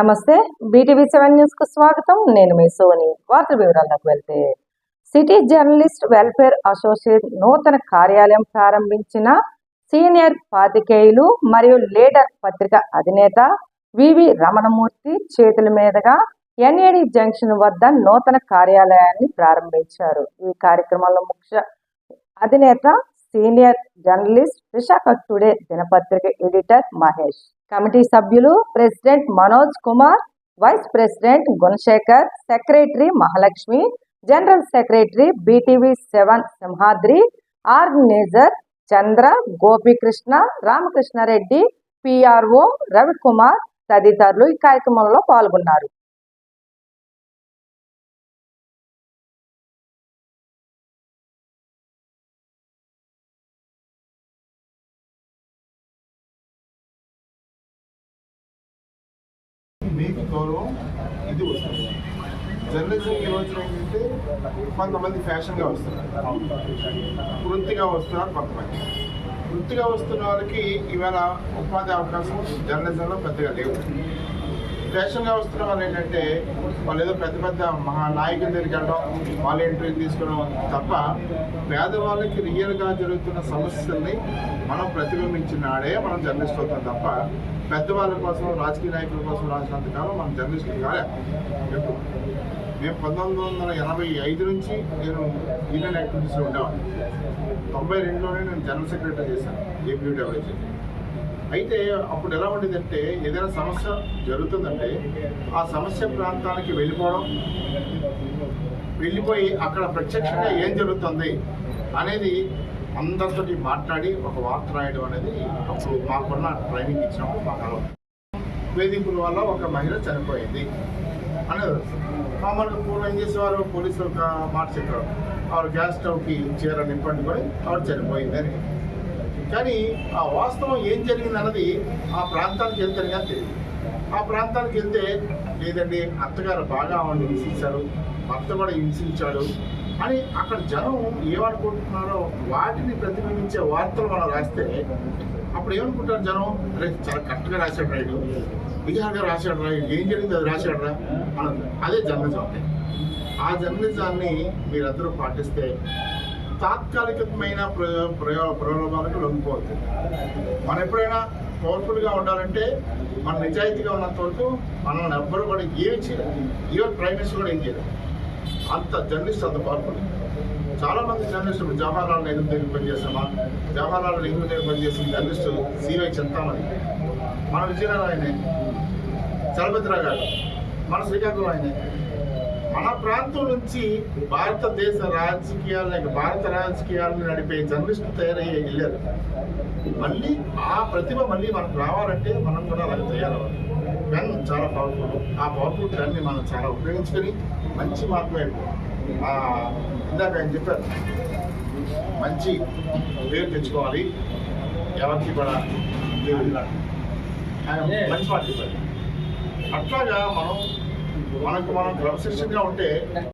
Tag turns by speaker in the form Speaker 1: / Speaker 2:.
Speaker 1: నమస్తే. BTV seven న్యూస్కు స్వాగతం. నేను మీ సోని. వార్త వివరాలకు వెళ్తే సిటీ జర్నలిస్ట్ వెల్ఫేర్ అసోసియేట్ నూతన కార్యాలయం ప్రారంభించిన సీనియర్ పాతికేయులు మరియు లీడర్ పత్రిక అధినేత వివి రమణమూర్తి చేతుల మీదుగా ఎన్ఏడి జంక్షన్ వద్ద నూతన కార్యాలయాన్ని ప్రారంభించారు. ఈ కార్యక్రమంలో ముఖ్య అధినేత సీనియర్ జర్నలిస్ట్ విశాఖ టుడే దినపత్రిక ఎడిటర్ మహేష్ కమిటీ సభ్యులు president Manoj Kumar vice president Gunasekhar secretary Mahalakshmi general secretary BTV seven Simhadri organiser Chandra Gopikrishna Ramakrishna Reddy PRO Ravikumar తదితరులు ఈ కార్యక్రమంలో పాల్గొన్నారు.
Speaker 2: మీకు గౌరవం ఇది వస్తుంది. జర్నలిజం ఈ రోజున ఏంటంటే కొంతమంది ఫ్యాషన్గా వస్తున్నారు. వృత్తిగా వస్తున్నారు కొంతమంది. వృత్తిగా వస్తున్న వాళ్ళకి ఇవాళ ఉపాధి అవకాశం జర్నలిజంలో పెద్దగా లేవు. ఫ్యాషన్గా వస్తున్న వాళ్ళు ఏంటంటే వాళ్ళు ఏదో పెద్ద పెద్ద మహా నాయకుల దగ్గరికి వెళ్ళడం వాళ్ళ ఇంటర్వ్యూ తీసుకోవడం తప్ప పేదవాళ్ళకి రియల్గా జరుగుతున్న సమస్యల్ని మనం ప్రతిబింబించిన ఆడే మనం జర్నలిస్ట్ అవుతాం తప్ప పెద్దవాళ్ళ కోసం రాజకీయ నాయకుల కోసం రాసినంత కాలం మనం జర్నలిస్టులు కాలే. మేము పంతొమ్మిది వందల ఎనభై ఐదు నుంచి నేను యూనియన్ యాక్టివిటీస్లో ఉండేవాడిని. తొంభై రెండులోనే నేను జనరల్ సెక్రటరీ చేశాను ఏపీడబ్ల్యూజీ అయితే అప్పుడు ఎలా ఉండేదంటే ఏదైనా సమస్య జరుగుతుందంటే ఆ సమస్య ప్రాంతానికి వెళ్ళిపోవడం వెళ్ళిపోయి అక్కడ ప్రత్యక్షంగా ఏం జరుగుతుంది అనేది అందరితోటి మాట్లాడి ఒక వార్త రాయడం అనేది అప్పుడు మాకున్న ట్రైనింగ్ ఇచ్చినప్పుడు మాకు అలవాటు వేధింపుల వల్ల ఒక మహిళ చనిపోయింది. అనేది మామూలుగా పూర్వం ఏం చేసేవారు? పోలీసులు ఒక మాట చెప్పారు. ఆవిడ గ్యాస్ స్టవ్కి చీర నింపండి కూడా ఆవిడ చనిపోయింది అని. కానీ ఆ వాస్తవం ఏం జరిగింది అన్నది ఆ ప్రాంతానికి వెళ్తే కానీ తెలియదు. ఆ ప్రాంతానికి వెళ్తే లేదండి అత్తగారు బాగా ఆవిడని హింసించారు భర్త కూడా హింసించాడు అని అక్కడ జనం ఏమనుకుంటున్నారో వాటిని ప్రతిబింబించే వార్తలు మనం రాస్తే అప్పుడు ఏమనుకుంటారు జనం? అరే చాలా కరెక్ట్గా రాశాడు రాయుడు బిహార్గా రాశాడు రా ఏం జరిగింది? అది రాశాడు రా అదే జర్నలిజం. అంటే ఆ జర్నలిజాన్ని మీరందరూ పాటిస్తే తాత్కాలికమైన ప్రయో ప్రయో ప్రలోభాలకు లొంగిపోతుంది మనం ఎప్పుడైనా పవర్ఫుల్గా ఉండాలంటే మన నిజాయితీగా ఉన్నంత వరకు మనల్ని ఎవ్వరు కూడా ఏమి చేయలేదు ఈవెన్ ప్రైమ్ మినిస్టర్ కూడా ఏం చేయలేదు అంత జర్నలిస్ట్ అంత పవర్ఫుల్ చాలా మంది జర్నలిస్టులు జవహర్లాల్ నెహ్రూ దగ్గర పనిచేస్తామా? జవహర్లాల్ నెహ్రూ దగ్గర పనిచేసిన జర్నలిస్టు సివై చింతామణి మన విజయనగరం ఆయనే. చలపతిరావు గారు. మన శ్రీకాకుళం ఆయనే. మన ప్రాంతం నుంచి భారతదేశ రాజకీయాలను భారత రాజకీయాలను నడిపే జర్నలిస్టులు తయారయ్యే వెళ్ళారు మళ్ళీ ఆ ప్రతిభ మళ్ళీ మనకు రావాలంటే మనం కూడా అలాగే తయారవ్వాలి పెన్ చాలా పవర్ఫుల్ ఆ పవర్ఫుల్ పెన్ని మనం చాలా ఉపయోగించుకొని మంచి మార్గమే. ఇందాక ఆయన చెప్పారు. మంచి పేరు తెచ్చుకోవాలి. ఎవరికి కూడా మంచి మాట చెప్పారు. అట్లాగా మనం మనకు మనం క్రమశిక్షణగా ఉంటే